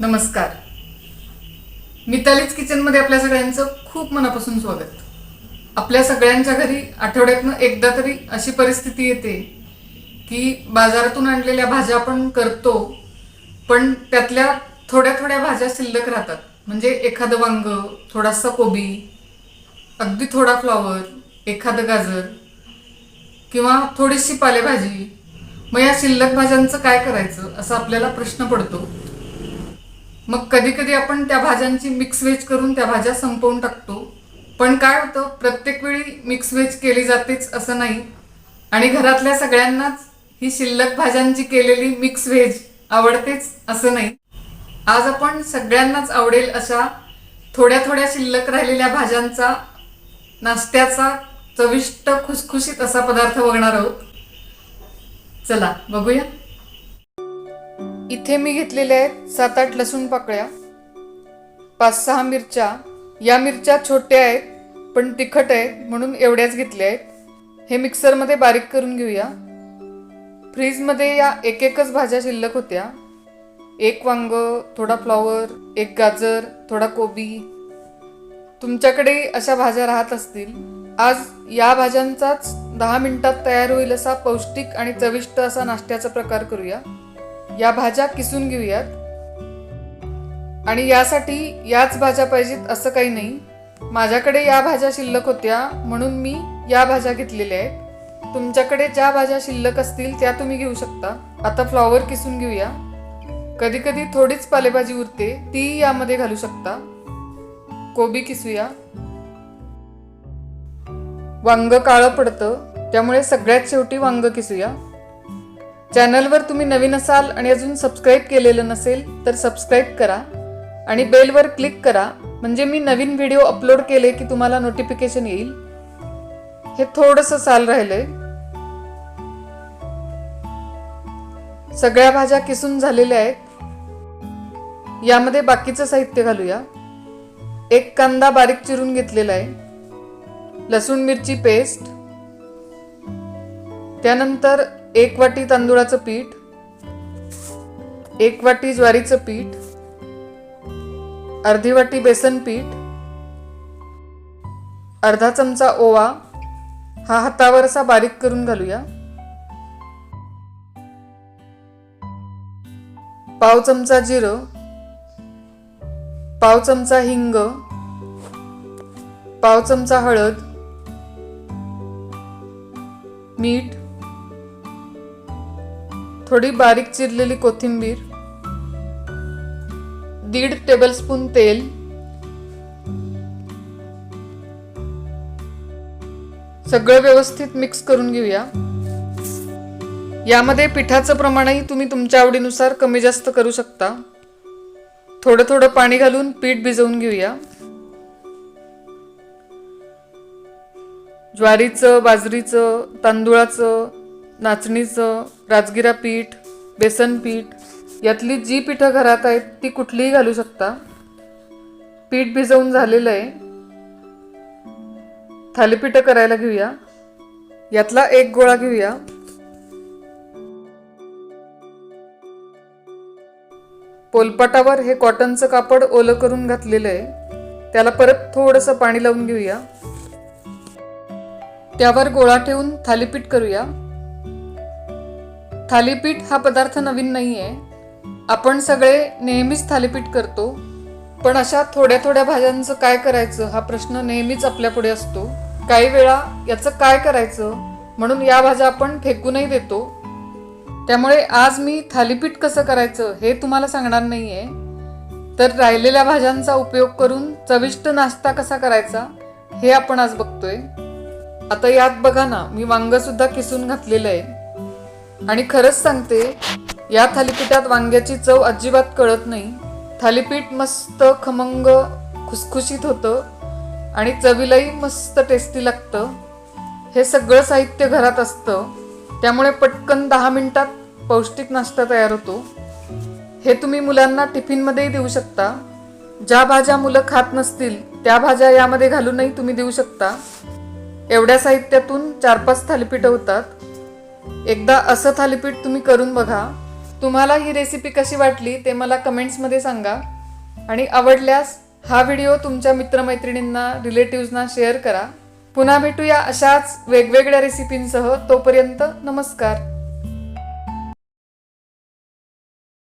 नमस्कार. मितालीच किचनमध्ये आपल्या सगळ्यांचं खूप मनापासून स्वागत. आपल्या सगळ्यांच्या घरी आठवड्यातनं एकदा तरी अशी परिस्थिती येते की बाजारातून आणलेल्या भाज्या आपण करतो पण त्यातल्या थोड्या थोड्या भाज्या शिल्लक राहतात. म्हणजे एखादं वांग थोडासा कोबी अगदी थोडा फ्लॉवर एखादं गाजर किंवा थोडीशी पालेभाजी. मग या शिल्लक भाज्यांचं काय करायचं असा आपल्याला प्रश्न पडतो. मग कधी कधी आपण त्या भाज्यांची मिक्स व्हेज करून त्या भाज्या संपवून टाकतो. पण काय होतं प्रत्येक वेळी मिक्स व्हेज केली जातेच असं नाही. आणि घरातल्या सगळ्यांनाच ही शिल्लक भाज्यांची केलेली मिक्स व्हेज आवडतेच असं नाही. आज आपण सगळ्यांनाच आवडेल अशा थोड्या थोड्या शिल्लक राहिलेल्या भाज्यांचा नाश्त्याचा चविष्ट खुसखुशीत असा पदार्थ बघणार आहोत. चला बघूया. इथे मी घेतलेल्या आहेत सात आठ लसूण पाकळ्या पाच सहा मिरच्या. या मिरच्या छोट्या आहेत पण तिखट आहेत म्हणून एवढ्याच घेतल्या आहेत. हे मिक्सरमध्ये बारीक करून घेऊया. फ्रीजमध्ये या एक एकच भाज्या शिल्लक होत्या. एक वांग थोडा फ्लॉवर एक गाजर थोडा कोबी. तुमच्याकडे अशा भाज्या राहत असतील. आज या भाज्यांचाच दहा मिनिटात तयार होईल असा पौष्टिक आणि चविष्ट असा नाश्त्याचा प्रकार करूया. या भाज्या किसून घेऊयात. आणि यासाठी याच भाज्या पाहिजेत असं काही नाही. माझ्याकडे या भाज्या शिल्लक होत्या म्हणून मी या भाज्या घेतलेल्या आहेत. तुमच्याकडे ज्या भाज्या शिल्लक असतील त्या तुम्ही घेऊ शकता. आता फ्लॉवर किसून घेऊया. कधी कधी थोडीच पालेभाजी उरते ती यामध्ये घालू शकता. कोबी किसूया. वांग काळं पडतं त्यामुळे सगळ्यात शेवटी वांग किसूया. चॅनलवर तुम्ही नवीन असाल आणि अजून सबस्क्राईब केलेलं नसेल तर सबस्क्राईब करा आणि बेलवर क्लिक करा. म्हणजे मी नवीन व्हिडिओ अपलोड केले की तुम्हाला नोटिफिकेशन येईल. हे थोडंसं साल राहिलंय. सगळ्या भाज्या किसून झालेल्या आहेत. यामध्ये बाकीचं साहित्य घालूया. एक कांदा बारीक चिरून घेतलेला आहे. लसूण मिरची पेस्ट त्यानंतर एक वाटी तांदूळाचं पीठ एक वाटी ज्वारीचं पीठ अर्धी वाटी बेसन पीठ अर्धा चमचा ओवा हा हातावर असा बारीक करून घालूया. पाव चमचा जिरं पाव चमचा हिंग पाव चमचा हळद मीठ थोडी बारीक चिरलेली कोथिंबीर दीड टेबलस्पून तेल सगळं व्यवस्थित मिक्स करून घेऊया. यामध्ये पिठाचं प्रमाणही तुम्ही तुमच्या आवडीनुसार कमी जास्त करू शकता. थोडं थोडं पाणी घालून पीठ भिजवून घेऊया. ज्वारीचं बाजरीचं तांदूळाचं नाचणीचं राजगिरा पीठ बेसन पीठ यातली जी पिठं घरात आहेत ती कुठलीही घालू शकता. पीठ भिजवून झालेलं आहे. थालीपीठं करायला घेऊया. यातला एक गोळा घेऊया. पोलपाटावर हे कॉटनचं कापड ओलं करून घातलेलं आहे. त्याला परत थोडंसं पाणी लावून घेऊया. त्यावर गोळा ठेवून थालीपीठ करूया. थालीपीठ हा पदार्थ नवीन नाही आहे आपण सगळे नेहमीच थालीपीठ करतो. पण अशा थोड्या थोड्या भाज्यांचं काय करायचं हा प्रश्न नेहमीच आपल्या पुढे असतो. काही वेळा याचं काय करायचं म्हणून या भाज्या आपण फेकूनही देतो. त्यामुळे आज मी थालीपीठ कसं करायचं हे तुम्हाला सांगणार नाही आहे तर राहिलेल्या भाज्यांचा उपयोग करून चविष्ट नाश्ता कसा करायचा हे आपण आज बघतोय. आता यात बघा ना मी वांगसुद्धा किसून घातलेलं आहे आणि खरंच सांगते या थालीपीठात वांग्याची चव अजिबात कळत नाही. थालीपीठ मस्त खमंग खुसखुशीत होतं आणि चवीलाही मस्त टेस्टी लागतं. हे सगळं साहित्य घरात असतं. त्यामुळे पटकन दहा मिनिटात पौष्टिक नाश्ता तयार होतो. हे तुम्ही मुलांना टिफिनमध्येही देऊ शकता. ज्या भाज्या मुलं खात नसतील त्या भाज्या यामध्ये घालूनही तुम्ही देऊ शकता. एवढ्या साहित्यातून चार पाच थालीपीठं होतात. एकदा असं थालीपीठ तुम्ही करून बघा. तुम्हाला ही रेसिपी कशी वाटली ते मला कमेंट्समध्ये सांगा. आणि आवडल्यास हा व्हिडिओ तुमच्या मित्रमैत्रिणींना रिलेटिव्हजना शेअर करा. पुन्हा भेटूया अशाच वेगवेगळ्या रेसिपींसह तोपर्यंत नमस्कार.